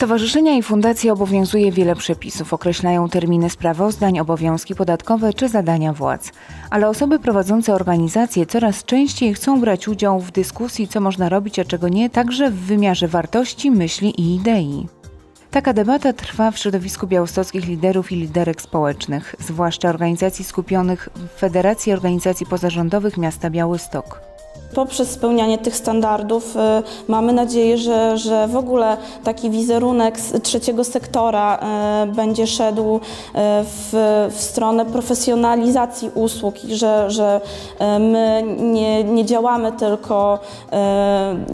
Stowarzyszenia i fundacje obowiązuje wiele przepisów, określają terminy sprawozdań, obowiązki podatkowe czy zadania władz. Ale osoby prowadzące organizacje coraz częściej chcą brać udział w dyskusji, co można robić, a czego nie, także w wymiarze wartości, myśli i idei. Taka debata trwa w środowisku białostockich liderów i liderek społecznych, zwłaszcza organizacji skupionych w Federacji Organizacji Pozarządowych Miasta Białystok. Poprzez spełnianie tych standardów y, mamy nadzieję, że, że w ogóle taki wizerunek trzeciego sektora y, będzie szedł y, w, w stronę profesjonalizacji usług i że, że my nie, nie działamy tylko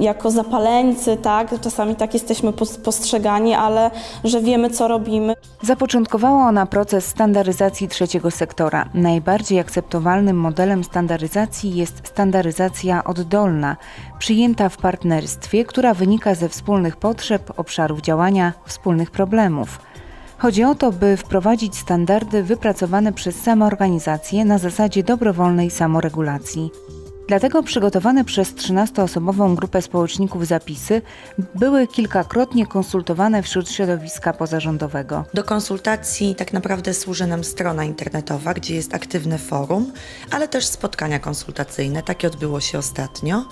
jako zapaleńcy, tak? czasami tak jesteśmy pos- postrzegani, ale że wiemy co robimy. Zapoczątkowała ona proces standaryzacji trzeciego sektora. Najbardziej akceptowalnym modelem standaryzacji jest standaryzacja oddolna, przyjęta w partnerstwie, która wynika ze wspólnych potrzeb, obszarów działania, wspólnych problemów. Chodzi o to, by wprowadzić standardy wypracowane przez same organizacje na zasadzie dobrowolnej samoregulacji. Dlatego przygotowane przez 13-osobową grupę społeczników zapisy były kilkakrotnie konsultowane wśród środowiska pozarządowego. Do konsultacji tak naprawdę służy nam strona internetowa, gdzie jest aktywne forum, ale też spotkania konsultacyjne. Takie odbyło się ostatnio.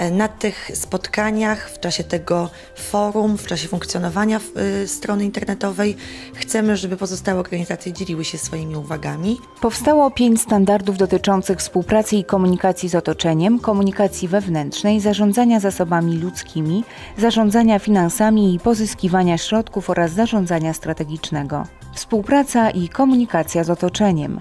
E, Na tych spotkaniach, w czasie tego forum, w czasie funkcjonowania y, strony internetowej, chcemy, żeby pozostałe organizacje dzieliły się swoimi uwagami. Powstało pięć standardów dotyczących współpracy i komunikacji z otoczeniem, komunikacji wewnętrznej, zarządzania zasobami ludzkimi, zarządzania finansami i pozyskiwania środków oraz zarządzania strategicznego. Współpraca i komunikacja z otoczeniem.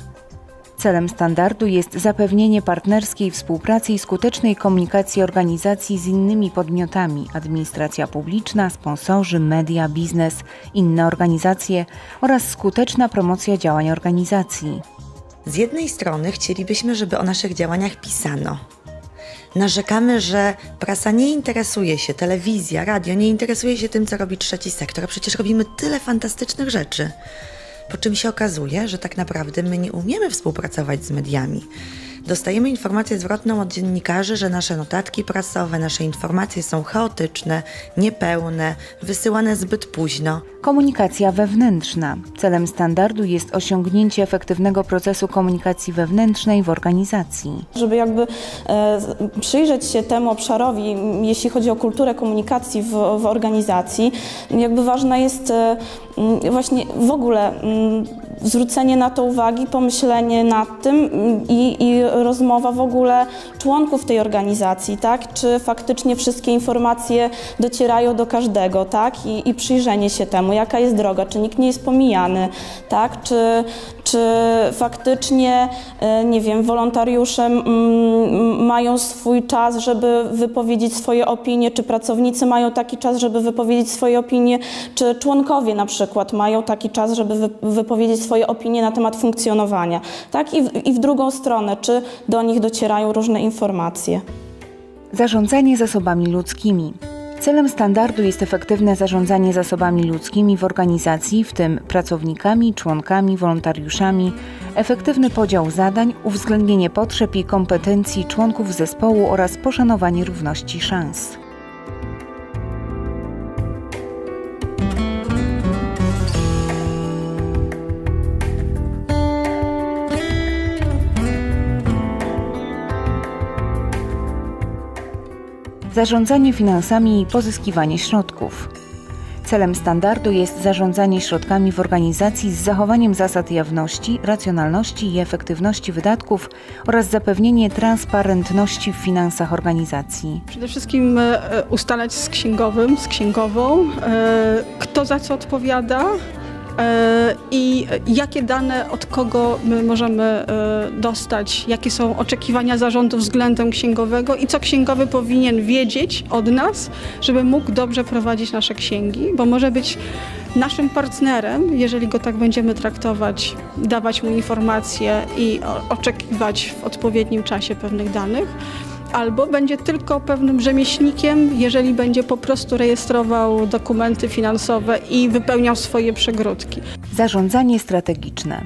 Celem standardu jest zapewnienie partnerskiej współpracy i skutecznej komunikacji organizacji z innymi podmiotami administracja publiczna, sponsorzy, media, biznes, inne organizacje oraz skuteczna promocja działań organizacji. Z jednej strony chcielibyśmy, żeby o naszych działaniach pisano. Narzekamy, że prasa nie interesuje się, telewizja, radio nie interesuje się tym, co robi trzeci sektor, a przecież robimy tyle fantastycznych rzeczy. Po czym się okazuje, że tak naprawdę my nie umiemy współpracować z mediami. Dostajemy informację zwrotną od dziennikarzy, że nasze notatki prasowe, nasze informacje są chaotyczne, niepełne, wysyłane zbyt późno. Komunikacja wewnętrzna. Celem standardu jest osiągnięcie efektywnego procesu komunikacji wewnętrznej w organizacji. żeby jakby e, przyjrzeć się temu obszarowi, jeśli chodzi o kulturę komunikacji w, w organizacji, jakby ważne jest e, właśnie w ogóle m, zwrócenie na to uwagi, pomyślenie nad tym m, i, i rozmowa w ogóle członków tej organizacji, tak? Czy faktycznie wszystkie informacje docierają do każdego, tak? I, i przyjrzenie się temu, jaka jest droga, czy nikt nie jest pomijany, tak? Czy, czy faktycznie, e, nie wiem, wolontariusze mm, mają swój czas, żeby wypowiedzieć swoje opinie, czy pracownicy mają taki czas, żeby wypowiedzieć swoje opinie, czy członkowie na przykład mają taki czas, żeby wy, wypowiedzieć swoje opinie na temat funkcjonowania, tak? I w, I w drugą stronę, czy do nich docierają różne informacje. Zarządzanie zasobami ludzkimi. Celem standardu jest efektywne zarządzanie zasobami ludzkimi w organizacji, w tym pracownikami, członkami, wolontariuszami, efektywny podział zadań, uwzględnienie potrzeb i kompetencji członków zespołu oraz poszanowanie równości szans. Zarządzanie finansami i pozyskiwanie środków. Celem standardu jest zarządzanie środkami w organizacji z zachowaniem zasad jawności, racjonalności i efektywności wydatków oraz zapewnienie transparentności w finansach organizacji. Przede wszystkim e, ustalać z księgowym, z księgową, e, kto za co odpowiada e, i jakie dane od kogo my możemy e, dostać, jakie są oczekiwania zarządu względem księgowego? I co księgowy powinien wiedzieć od nas, żeby mógł dobrze prowadzić nasze księgi, bo może być naszym partnerem, jeżeli go tak będziemy traktować, dawać mu informacje i oczekiwać w odpowiednim czasie pewnych danych albo będzie tylko pewnym rzemieślnikiem, jeżeli będzie po prostu rejestrował dokumenty finansowe i wypełniał swoje przegródki. Zarządzanie strategiczne.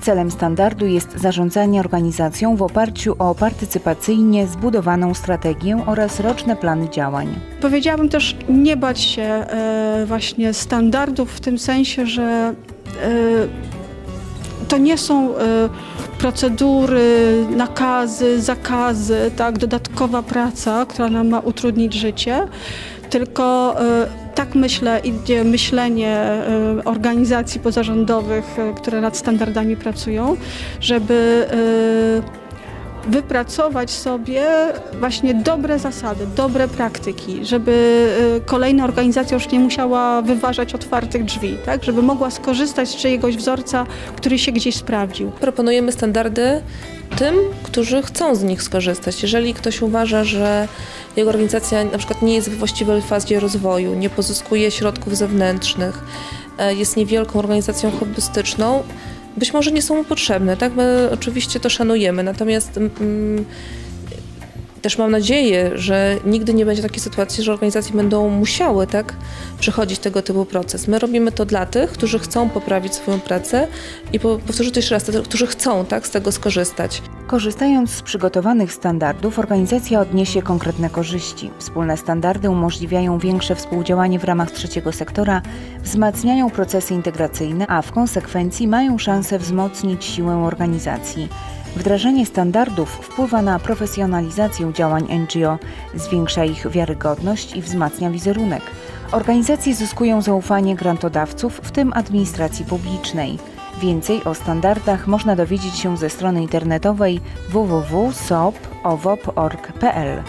Celem standardu jest zarządzanie organizacją w oparciu o partycypacyjnie zbudowaną strategię oraz roczne plany działań. Powiedziałabym też nie bać się e, właśnie standardów w tym sensie, że e, to nie są e, procedury, nakazy, zakazy, tak, dodatkowa praca, która nam ma utrudnić życie, tylko e, tak myślę, idzie myślenie e, organizacji pozarządowych, e, które nad standardami pracują, żeby wypracować sobie właśnie dobre zasady, dobre praktyki, żeby y, kolejna organizacja już nie musiała wyważać otwartych drzwi, tak? żeby mogła skorzystać z czyjegoś wzorca, który się gdzieś sprawdził. Proponujemy standardy tym, którzy chcą z nich skorzystać. Jeżeli ktoś uważa, że jego organizacja na przykład nie jest w właściwej fazie rozwoju, nie pozyskuje środków zewnętrznych, e, jest niewielką organizacją hobbystyczną, być może nie są mu potrzebne, tak? My oczywiście to szanujemy, natomiast mm, też mam nadzieję, że nigdy nie będzie takiej sytuacji, że organizacje będą musiały tak, przechodzić tego typu proces. My robimy to dla tych, którzy chcą poprawić swoją pracę i po, powtórzę to jeszcze raz, którzy chcą tak, z tego skorzystać. Korzystając z przygotowanych standardów, organizacja odniesie konkretne korzyści. Wspólne standardy umożliwiają większe współdziałanie w ramach trzeciego sektora, wzmacniają procesy integracyjne, a w konsekwencji mają szansę wzmocnić siłę organizacji. Wdrażanie standardów wpływa na profesjonalizację działań NGO, zwiększa ich wiarygodność i wzmacnia wizerunek. Organizacje zyskują zaufanie grantodawców, w tym administracji publicznej. Więcej o standardach można dowiedzieć się ze strony internetowej www.sop.owop.org.pl.